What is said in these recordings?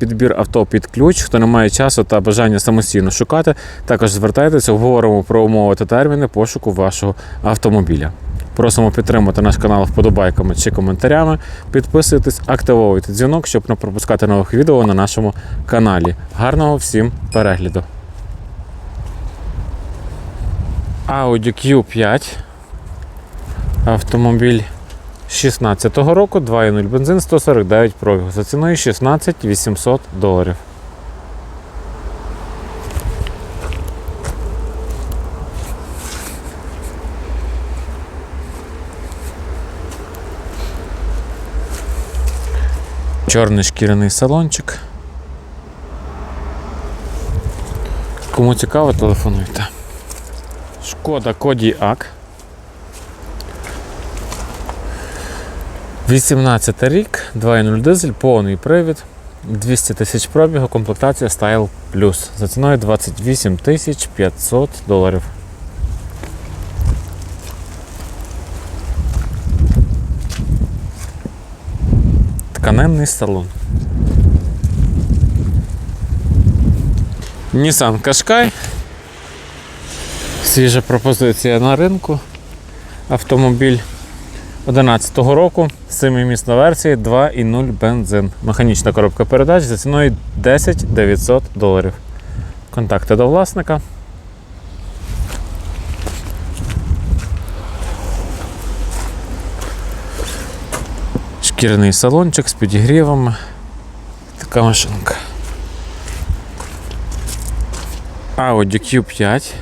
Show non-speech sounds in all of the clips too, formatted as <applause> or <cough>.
підбір авто під ключ, хто не має часу та бажання самостійно шукати, також звертайтеся, обговоримо про умови та терміни пошуку вашого автомобіля. Просимо підтримати наш канал вподобайками чи коментарями. Підписуйтесь, активовуйте дзвінок, щоб не пропускати нових відео на нашому каналі. Гарного всім перегляду! Audi Q5. Автомобіль 16-го року, 2.0 бензин, 149 пробіг. За ціною 16 800 доларів. Чорний шкіряний салончик. Кому цікаво, телефонуйте. Шкода Кодіак. 18 рік, 2.0 дизель, повний привід, 200 тисяч пробігу, комплектація Style Plus. За ціною 28 тисяч 500 доларів. Тканенний салон. Nissan Qashqai. Свіжа пропозиція на ринку. Автомобіль 2011 року, 7-місна версія, 2,0 бензин. Механічна коробка передач за ціною 10 900 доларів. Контакти до власника. Шкіряний салончик з підігрівами. Така машинка. Audi Q5.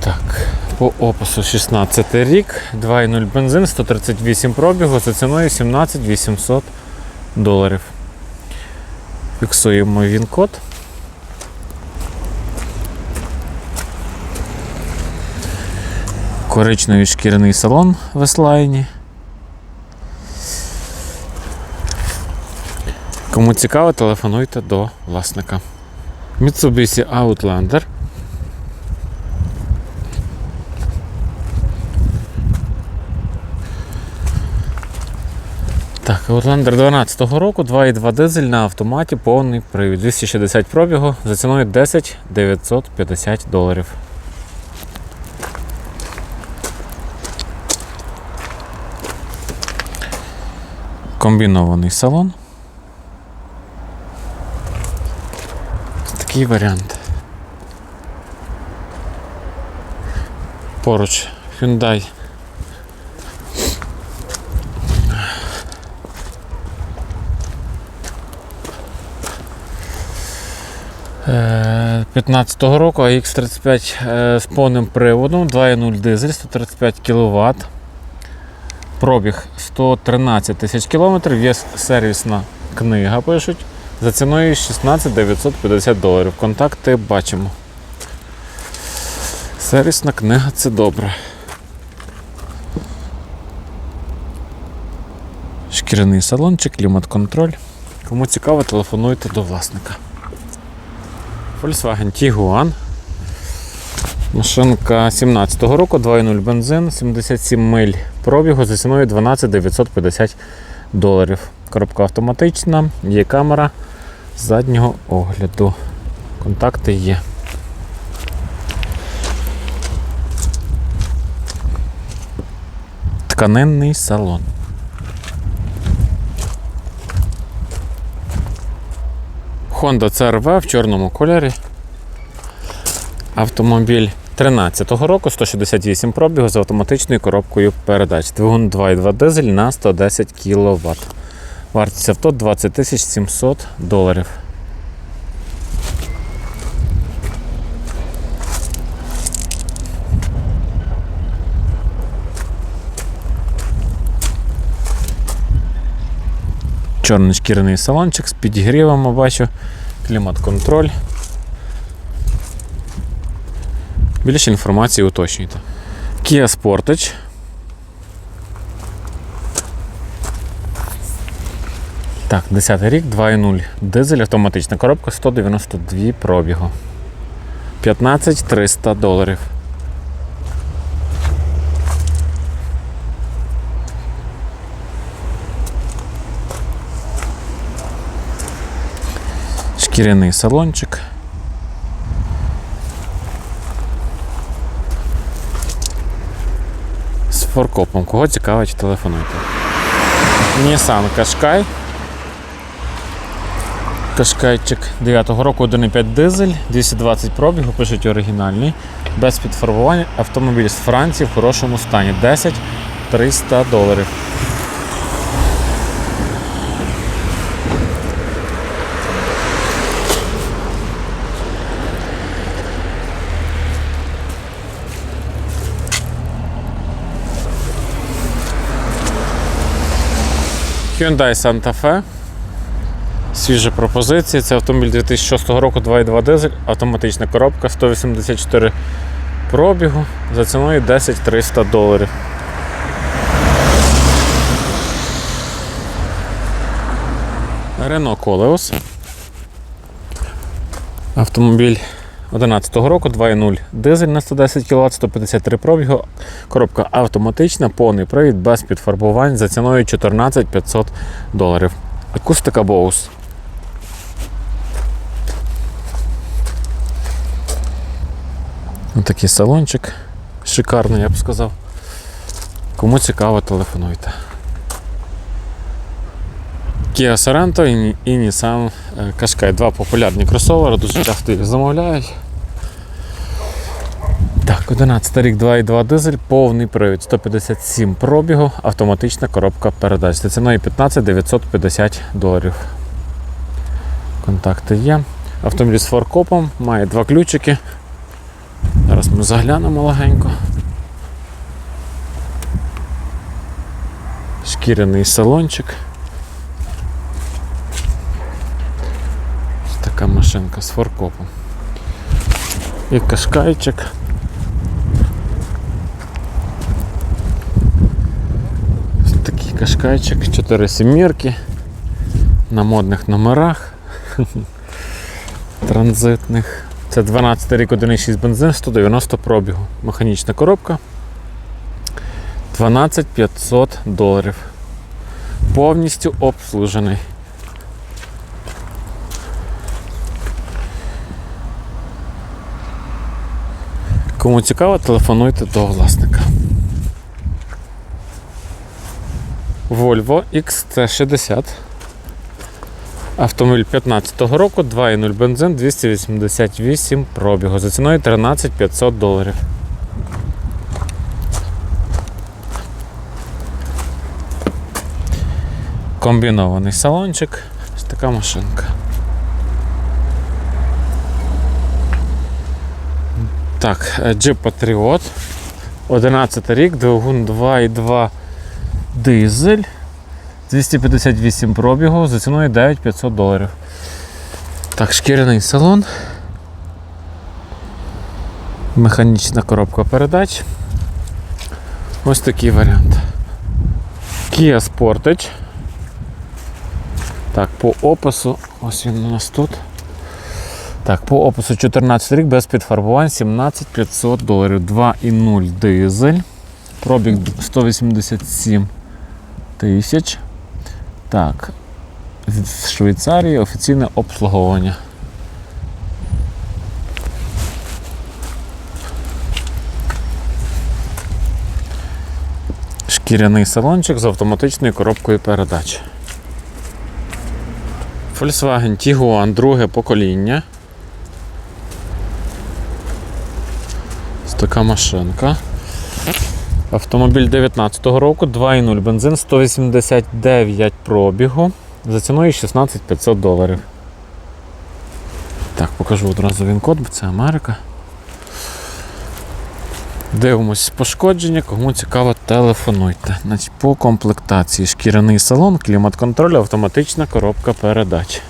Так, по опису 16 рік, 2,0 бензин, 138 пробігу, за ціною 17 800 доларів. Фіксуємо він код. Коричневий шкіряний салон в S-Line. Кому цікаво, телефонуйте до власника. Mitsubishi Outlander. Так, Outlander 12 року, 2,2 дизель на автоматі, повний привід. 260 пробігу за ціною 10 950 доларів. Комбінований салон. Такий варіант. Поруч Hyundai Е, 15-го року AX35 е, з повним приводом, 2.0 дизель, 135 кВт. Пробіг 113 тисяч кілометрів, є сервісна книга, пишуть. За ціною 16 950 доларів. Контакти бачимо. Сервісна книга це добре. Шкіряний салончик, клімат-контроль. Кому цікаво, телефонуйте до власника. Volkswagen Tiguan. Машинка 17-го року, 2.0 бензин, 77 миль пробігу за ціною 12 950 доларів. Коробка автоматична, є камера заднього огляду. Контакти є. Тканинний салон. Honda CRV в чорному кольорі. Автомобіль 13-го року, 168 пробігу з автоматичною коробкою передач. Двигун 2,2 дизель на 110 кВт. Вартість авто 20 700 доларів. Чорний шкіряний салончик з підігрівами бачу. клімат-контроль. Більше інформації уточнюйте. Kia Sportage. Так, 10 рік, 2.0. Дизель, автоматична коробка, 192 пробігу. 15 300 доларів. Шкіряний салончик. З форкопом. Кого цікавить, телефонуйте. Nissan Qashqai. Кашкайчик 9-го року 1,5 дизель, 220 пробігу, пишуть оригінальний, без підфарбування. Автомобіль з Франції в хорошому стані. 10 300 доларів. Hyundai Santa Fe. Свіжа пропозиція. Це автомобіль 2006 року 2.2 дизель, автоматична коробка, 184 пробігу за ціною 10 300 доларів. Renault Koleos. Автомобіль 2011 року 2.0 дизель на 110 кВт, 153 пробігу. Коробка автоматична, повний привід без підфарбувань за ціною 14 500 доларів. Акустика Bose. Отакий салончик. Шикарний, я б сказав. Кому цікаво, телефонуйте. Kia Sorento і, і Nissan е, Qashqai. Два популярні кросовери, дуже часто їх замовляють. Так, 11 рік 2.2 дизель, повний привід, 157 пробігу, автоматична коробка передач. За ціною 15 950 доларів. Контакти є. Автомобіль з форкопом, має два ключики. Зараз ми заглянемо легенько. Шкіряний салончик. Така машинка з форкопом. І кашкайчик. Такий кашкайчик, 4 сімірки на модних номерах <laughs> транзитних. Це 12 рік 1,6 бензин, 190 пробігу. Механічна коробка. 12 500 доларів. Повністю обслужений. Кому цікаво, телефонуйте до власника. Volvo XC60. Автомобіль 15-го року, 2,0 бензин, 288 пробігу. За ціною 13 500 доларів. Комбінований салончик. Ось така машинка. Так, Jeep Patriot. 11 рік, двигун 2,2 дизель. 258 пробігу за ціною 9500 доларів. Так, шкіряний салон. Механічна коробка передач. Ось такий варіант. Kia Sportage. Так, по опису, ось він у нас тут. Так, по опису 14 рік без підфарбувань 17500 доларів. 2,0 дизель. Пробіг 187 тисяч. Так. В Швейцарії офіційне обслуговування. Шкіряний салончик з автоматичною коробкою передач. Volkswagen Tiguan, друге покоління. Така машинка. Автомобіль 19-го року, 2,0 бензин, 189 пробігу. За ціною 16 500 доларів. Так, покажу одразу він код, бо це Америка. Дивимось пошкодження, кому цікаво, телефонуйте. Значить, По комплектації шкіряний салон, клімат-контроль, автоматична коробка передач.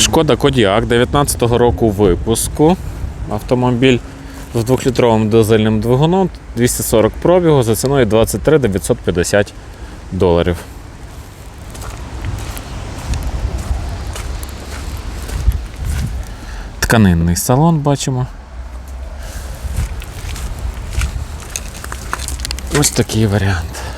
Шкода Кодіак 19-го року випуску. Автомобіль з 2-літровим дизельним двигуном, 240 пробігу за ціною 23 950 доларів. Тканинний салон бачимо. Ось такий варіант.